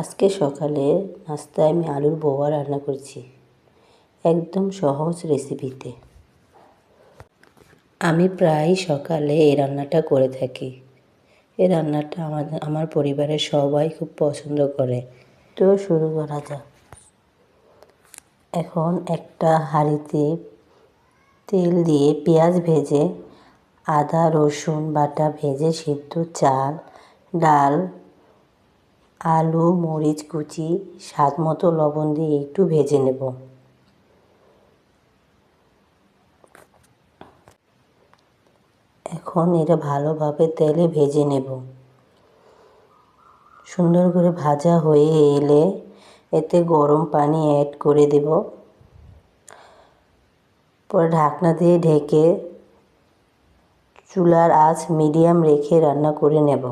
আজকে সকালে নাস্তায় আমি আলুর বোয়া রান্না করছি, একদম সহজ রেসিপিতে আমি প্রায় সকালে এই রান্নাটা করে থাকি। এই রান্নাটা আমাদের আমার পরিবারের সবাই খুব পছন্দ করে। তো শুরু করা যাক। এখন একটা হাঁড়িতে তেল দিয়ে পেঁয়াজ ভেজে, আদা, রসুন, বাটা ভেজে সিদ্ধ চাল, ডাল আলু, মরিচ কুচি, স্বাদ মতো লবণ দিয়ে একটু ভেজে নেব। এখন এটা ভালোভাবে তেলে ভেজে নেব। সুন্দর করে ভাজা হয়ে এলে এতে গরম পানি অ্যাড করে দেব। পরে ঢাকনা দিয়ে ঢেকে চুলার আঁচ মিডিয়াম রেখে রান্না করে নেব।